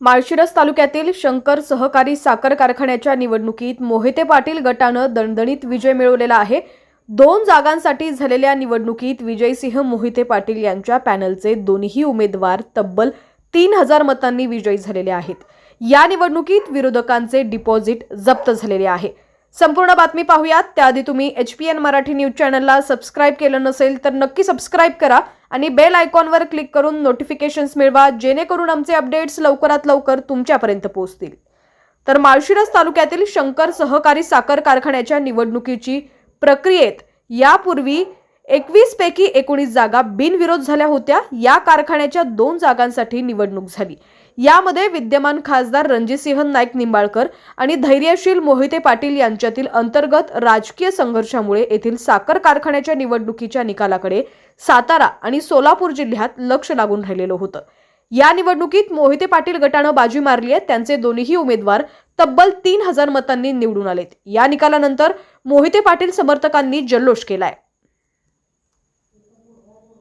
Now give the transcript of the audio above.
माळशिरस तालुक्यातील शंकर सहकारी साखर कारखान्याच्या निवडणुकीत मोहिते पाटील गटानं दणदणीत विजय मिळवलेला आहे. दोन जागांसाठी झालेल्या निवडणुकीत विजयसिंह मोहिते पाटील यांच्या पॅनलचे दोन्ही उमेदवार तब्बल तीन हजार मतांनी विजयी झालेले आहेत. या निवडणुकीत विरोधकांचे डिपॉझिट जप्त झालेले आहे. संपूर्ण बातमी पाहूयात. त्याआधी तुम्ही H P N Marathi news चॅनलला सबस्क्राईब केलं नसेल तर नक्की सबस्क्राईब करा. आणि बेल आयकॉनवर क्लिक करून नोटिफिकेशन्स मिळवा जेणेकरून आमचे अपडेट्स लवकरात लवकर तुमच्यापर्यंत पोहोचतील. तर माळशिरस तालुक्यातील शंकर सहकारी साखर कारखान्याच्या निवडणुकीची प्रक्रियेत यापूर्वी एकवीस पैकी एकोणीस जागा बिनविरोध झाल्या होत्या. या कारखान्याच्या दोन जागांसाठी निवडणूक झाली. यामध्ये विद्यमान खासदार रणजितसिंह नाईक निंबाळकर आणि धैर्यशील मोहिते पाटील यांच्यातील अंतर्गत राजकीय संघर्षामुळे येथील साखर कारखान्याच्या निवडणुकीच्या निकालाकडे सातारा आणि सोलापूर जिल्ह्यात लक्ष लागून राहिलेलं होतं. या निवडणुकीत मोहिते पाटील गटानं बाजी मारली आहे. त्यांचे दोन्ही उमेदवार तब्बल तीन हजार मतांनी निवडून आलेत. या निकालानंतर मोहिते पाटील समर्थकांनी जल्लोष केलाय.